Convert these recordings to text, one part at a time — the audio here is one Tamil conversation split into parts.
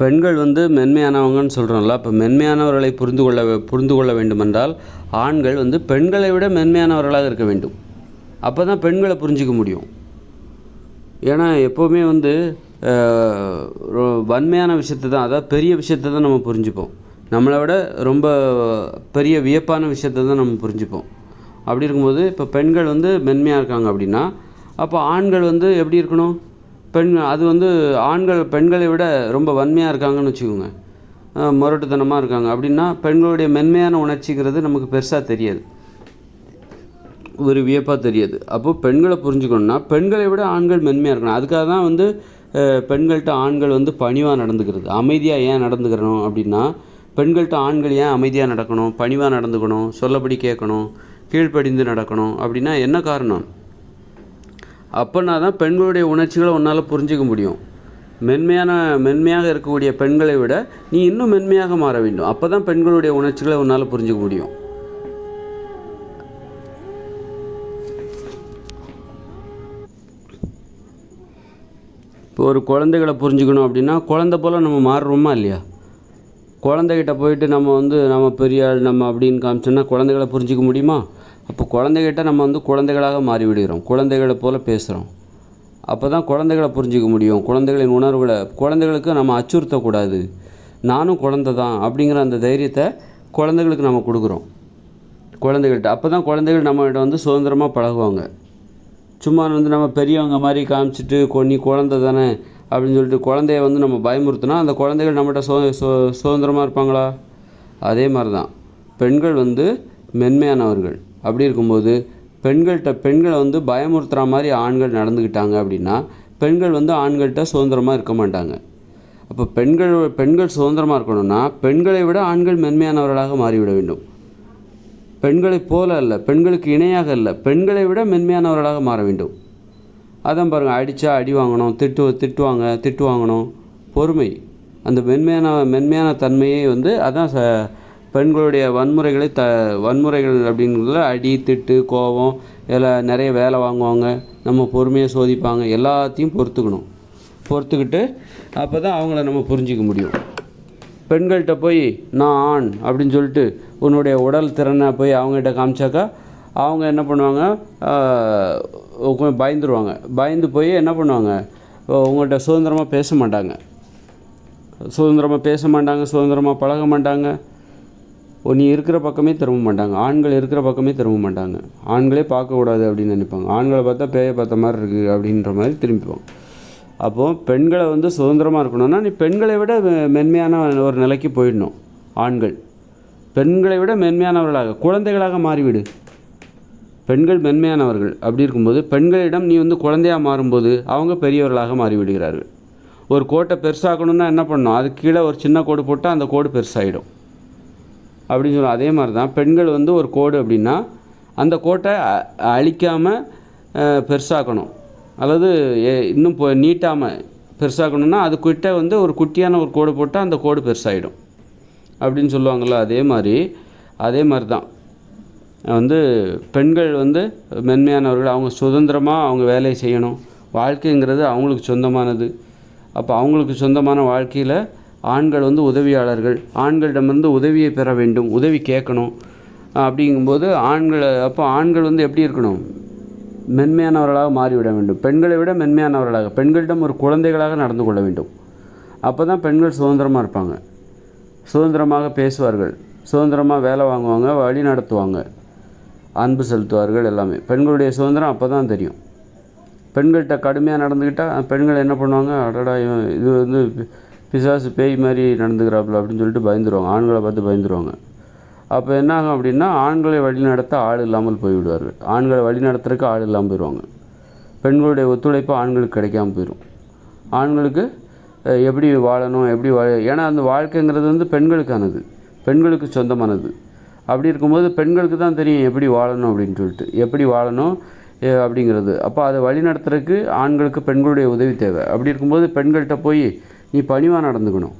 பெண்கள் வந்து மென்மையானவங்கன்னு சொல்கிறோம்ல அப்போ மென்மையானவர்களை புரிந்து கொள்ள புரிந்து கொள்ள வேண்டுமென்றால் ஆண்கள் வந்து பெண்களை விட மென்மையானவர்களாக இருக்க வேண்டும். அப்போ தான் பெண்களை புரிஞ்சிக்க முடியும். ஏன்னா எப்போவுமே வந்து ரொ- வன்மையான விஷயத்தை தான் அதாவது பெரிய விஷயத்தை தான் நம்ம புரிஞ்சுப்போம். நம்மளை விட ரொம்ப பெரிய வியப்பான விஷயத்தை தான் நம்ம புரிஞ்சுப்போம். அப்படி இருக்கும்போது இப்போ பெண்கள் வந்து மென்மையாக இருக்காங்க அப்படின்னா அப்போ ஆண்கள் வந்து எப்படி இருக்கணும்? பெண் அது வந்து ஆண்கள் பெண்களை விட ரொம்ப வன்மையாக இருக்காங்கன்னு வச்சுக்கோங்க. முரட்டுத்தனமாக இருக்காங்க. அப்படின்னா பெண்களுடைய மென்மையான உணர்ச்சிங்கிறது நமக்கு பெருசாக தெரியாது. ஒரு வியப்பாக தெரியாது. அப்போ பெண்களை புரிஞ்சுக்கணும்னா பெண்களை விட ஆண்கள் மென்மையாக இருக்கணும். அதுக்காக தான் வந்து பெண்கள்கிட்ட ஆண்கள் வந்து பணிவாக நடந்துக்கிறது. அமைதியாக ஏன் நடந்துக்கிறணும் அப்படின்னா பெண்கள்கிட்ட ஆண்கள் ஏன் அமைதியாக நடக்கணும்? பணிவாக நடந்துக்கணும்? சொல்லபடி கேட்கணும்? கீழ்ப்படிந்து நடக்கணும்? அப்படின்னா என்ன காரணம்? அப்போனா தான் பெண்களுடைய உணர்ச்சிகளை உன்னால் புரிஞ்சிக்க முடியும். மென்மையான மென்மையாக இருக்கக்கூடிய பெண்களை விட நீ இன்னும் மென்மையாக மாற வேண்டும். அப்போ தான் பெண்களுடைய உணர்ச்சிகளை உன்னால் புரிஞ்சிக்க முடியும். இப்போ ஒரு குழந்தைகளை புரிஞ்சுக்கணும் அப்படின்னா குழந்தை போல் நம்ம மாறுறோமா இல்லையா? குழந்தைகிட்ட போயிட்டு நம்ம வந்து நம்ம பெரிய ஆள் நம்ம அப்படின்னு காமிச்சோன்னா குழந்தைகளை புரிஞ்சிக்க முடியுமா? அப்போ குழந்தைகிட்ட நம்ம வந்து குழந்தைகளாக மாறி விடுகிறோம் குழந்தைகளை போல் பேசுகிறோம். அப்போ தான் குழந்தைகளை புரிஞ்சிக்க முடியும். குழந்தைகளின் உணர்வுகளை குழந்தைகளுக்கு நம்ம அச்சுறுத்தக்கூடாது. நானும் குழந்தை தான் அப்படிங்கிற அந்த தைரியத்தை குழந்தைகளுக்கு நம்ம கொடுக்குறோம். குழந்தைகள்கிட்ட அப்போ தான் குழந்தைகள் நம்மகிட்ட வந்து சுதந்திரமாக பழகுவாங்க. சும்மா வந்து நம்ம பெரியவங்க மாதிரி காமிச்சிட்டு கொ நீ குழந்தை தானே அப்படின்னு சொல்லிட்டு குழந்தைய வந்து நம்ம பயமுறுத்தினா அந்த குழந்தைகள் நம்மகிட்ட சு சுதந்திரமாக இருப்பாங்களா? அதே மாதிரி தான். பெண்கள் வந்து மென்மையானவர்கள். அப்படி இருக்கும்போது பெண்கள்கிட்ட பெண்களை வந்து பயமுறுத்துகிற மாதிரி ஆண்கள் நடந்துக்கிட்டாங்க அப்படின்னா பெண்கள் வந்து ஆண்கள்கிட்ட சுதந்திரமாக இருக்க மாட்டாங்க. அப்போ பெண்கள் பெண்கள் சுதந்திரமாக இருக்கணும்னா பெண்களை விட ஆண்கள் மென்மையானவர்களாக மாறிவிட வேண்டும். பெண்களைப் போல அல்ல பெண்களுக்கு இணையாக அல்ல பெண்களை விட மென்மையானவர்களாக மாற வேண்டும். அதான் பாருங்கள் அடித்தா அடி வாங்கணும் திட்டு திட்டுவாங்க திட்டு வாங்கணும். பொறுமை. அந்த மென்மையான மென்மையான தன்மையை வந்து அதான் ச பெண்களுடைய வன்முறைகளை த வன்முறைகள் அப்படிங்கிறதுல அடி திட்டு கோபம் இதில் நிறைய வேலை வாங்குவாங்க. நம்ம பொறுமையாக சோதிப்பாங்க. எல்லாத்தையும் பொறுத்துக்கணும். பொறுத்துக்கிட்டு அப்போ தான் அவங்கள நம்ம புரிஞ்சிக்க முடியும். பெண்கள்கிட்ட போய் நான் ஆண் அப்படின்னு சொல்லிட்டு உன்னுடைய உடல் திறனை போய் அவங்ககிட்ட காமிச்சாக்கா அவங்க என்ன பண்ணுவாங்க? கொஞ்சம் பயந்துருவாங்க. பயந்து போய் என்ன பண்ணுவாங்க? உங்கள்கிட்ட சுதந்திரமாக பேச மாட்டாங்க. சுதந்திரமாக பேச மாட்டாங்க சுதந்திரமாக பழக மாட்டாங்க. நீ இருக்கிற பக்கமே திரும்ப மாட்டாங்க. ஆண்கள் இருக்கிற பக்கமே திரும்ப மாட்டாங்க. ஆண்களே பார்க்கக்கூடாது அப்படின்னு நினைப்பாங்க. ஆண்களை பார்த்தா பேயை பார்த்த மாதிரி இருக்குது அப்படின்ற மாதிரி திரும்பிப்பாங்க. அப்போது பெண்களை வந்து சுதந்திரமாக இருக்கணும்னா நீ பெண்களை விட மென்மையான ஒரு நிலைக்கு போயிடணும். ஆண்கள். பெண்களை விட மென்மையானவர்களாக குழந்தைகளாக மாறிவிடு. பெண்கள் மென்மையானவர்கள். அப்படி இருக்கும்போது பெண்களிடம் நீ வந்து குழந்தையாக மாறும்போது அவங்க பெரியவர்களாக மாறிவிடுகிறார்கள். ஒரு கோட்டை பெருசாகணும்னா என்ன பண்ணணும்? அது கீழே ஒரு சின்ன கோடு போட்டால் அந்த கோடு பெருசாகிடும் அப்படின்னு சொல்லுவோம் அதே மாதிரி தான் பெண்கள் வந்து ஒரு கோடு அப்படின்னா அந்த கோட்டை அழிக்காமல் பெருசாக்கணும். அல்லது இன்னும் இப்போ நீட்டாமல் பெருசாக்கணும்னா அதுக்கிட்ட வந்து ஒரு குட்டியான ஒரு கோடு போட்டால் அந்த கோடு பெருசாகிடும் அப்படின்னு சொல்லுவாங்கள்ல அதே மாதிரி அதே மாதிரி தான் வந்து பெண்கள் வந்து மென்மையானவர்கள் அவங்க சுதந்திரமாக அவங்க வேலையை செய்யணும். வாழ்க்கைங்கிறது அவங்களுக்கு சொந்தமானது. அப்போ அவங்களுக்கு சொந்தமான வாழ்க்கையில் ஆண்கள் வந்து உதவியாளர்கள் ஆண்களிடமிருந்து உதவியை பெற வேண்டும் உதவி கேட்கணும். அப்படிங்கும்போது ஆண்களை அப்போ ஆண்கள் வந்து எப்படி இருக்கணும்? மென்மையானவர்களாக மாறிவிட வேண்டும். பெண்களை விட மென்மையானவர்களாக பெண்களிடம் ஒரு குழந்தைகளாக நடந்து கொள்ள வேண்டும். அப்போ தான் பெண்கள் சுதந்திரமாக இருப்பாங்க. சுதந்திரமாக பேசுவார்கள். சுதந்திரமாக வேலை வாங்குவாங்க வழி நடத்துவாங்க. அன்பு செலுத்துவார்கள் எல்லாமே. பெண்களுடைய சுதந்திரம் அப்போ தான் தெரியும். பெண்கள்கிட்ட கடுமையாக நடந்துக்கிட்டால் பெண்கள் என்ன பண்ணுவாங்க? அடடா இது வந்து பிசாசு பேய் மாதிரி நடந்துக்கிறாப்புல அப்படின்னு சொல்லிட்டு பயந்துருவாங்க. ஆண்களை பார்த்து பயந்துருவாங்க. அப்போ என்ன ஆகும் அப்படின்னா ஆண்களை வழி நடத்த ஆள் இல்லாமல் போய்விடுவார்கள். ஆண்களை வழி நடத்துறதுக்கு ஆள் இல்லாமல் போயிடுவாங்க பெண்களுடைய ஒத்துழைப்பு ஆண்களுக்கு கிடைக்காம போயிடும் ஆண்களுக்கு எப்படி வாழணும் எப்படி வாழ ஏன்னா அந்த வாழ்க்கைங்கிறது வந்து பெண்களுக்கானது. பெண்களுக்கு சொந்தமானது. அப்படி இருக்கும்போது பெண்களுக்கு தான் தெரியும் எப்படி வாழணும் அப்படின்னு சொல்லிட்டு. எப்படி வாழணும் அப்படிங்கிறது. அப்போ அதை வழி நடத்துறதுக்கு ஆண்களுக்கு பெண்களுடைய உதவி தேவை. அப்படி இருக்கும்போது பெண்கள்கிட்ட போய் நீ பணிவாக நடந்துக்கணும்.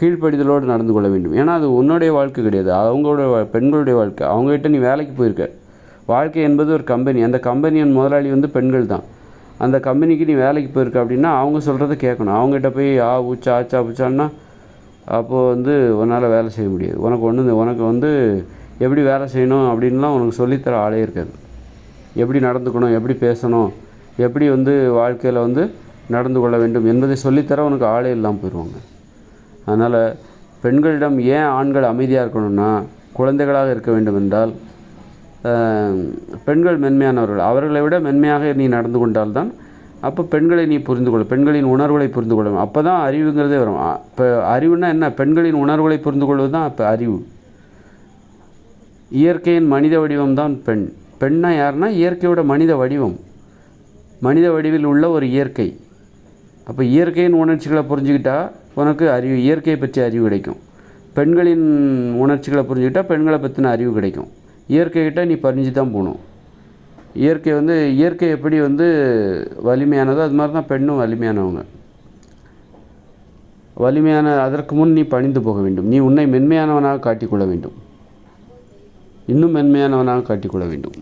கீழ்ப்படிதலோடு நடந்து கொள்ள வேண்டும். ஏன்னா அது உன்னுடைய வாழ்க்கை கிடையாது. அவங்களோட பெண்களுடைய வாழ்க்கை. அவங்ககிட்ட நீ வேலைக்கு போயிருக்க. வாழ்க்கை என்பது ஒரு கம்பெனி. அந்த கம்பெனியின் முதலாளி வந்து பெண்கள் தான். அந்த கம்பெனிக்கு நீ வேலைக்கு போயிருக்க அப்படின்னா அவங்க சொல்கிறத கேட்கணும். அவங்ககிட்ட போய் ஆ ஊச்சா ஆச்சா பூச்சான்னா அப்போது வந்து உன்னால் வேலை செய்ய முடியாது. உனக்கு ஒன்று உனக்கு வந்து எப்படி வேலை செய்யணும்? அப்படின்லாம் உனக்கு சொல்லித்தர ஆளே இருக்காது. எப்படி நடந்துக்கணும்? எப்படி பேசணும்? எப்படி வந்து வாழ்க்கையில் வந்து நடந்து கொள்ள வேண்டும் என்பதை சொல்லித்தர உனக்கு ஆளே இல்லாமல் போயிடுவாங்க அதனால் பெண்களிடம் ஏன் ஆண்கள் அமைதியாக இருக்கணும்னா குழந்தைகளாக இருக்க வேண்டும் என்றால் பெண்கள் மென்மையானவர்கள் அவர்களை விட மென்மையாக நீ நடந்து கொண்டால்தான் அப்போ பெண்களை நீ புரிந்து கொள்ள பெண்களின் உணர்வுகளை புரிந்து கொள்ளும் அப்போ தான் அறிவுங்கிறதே வரும். இப்போ அறிவுனா என்ன? பெண்களின் உணர்வுகளை புரிந்து கொள்வது தான் இப்போ அறிவு. இயற்கையின் மனித வடிவம் தான் பெண். பெண்ணா யாருன்னா இயற்கையோட மனித வடிவம். மனித வடிவில் உள்ள ஒரு இயற்கை. அப்போ இயற்கையின் உணர்ச்சிகளை புரிஞ்சுக்கிட்டா உனக்கு அறிவு இயற்கையை பற்றி அறிவு கிடைக்கும். பெண்களின் உணர்ச்சிகளை புரிஞ்சுக்கிட்டா பெண்களை பற்றின அறிவு கிடைக்கும். இயற்கைகிட்ட நீ பறிஞ்சு தான் போகணும். இயற்கை வந்து இயற்கை எப்படி வந்து வலிமையானதோ அது மாதிரி தான் பெண்ணும் வலிமையானவங்க. வலிமையான அதற்கு முன் நீ பணிந்து போக வேண்டும். நீ உன்னை மென்மையானவனாக காட்டிக்கொள்ள வேண்டும். இன்னும் மென்மையானவனாக காட்டிக்கொள்ள வேண்டும்.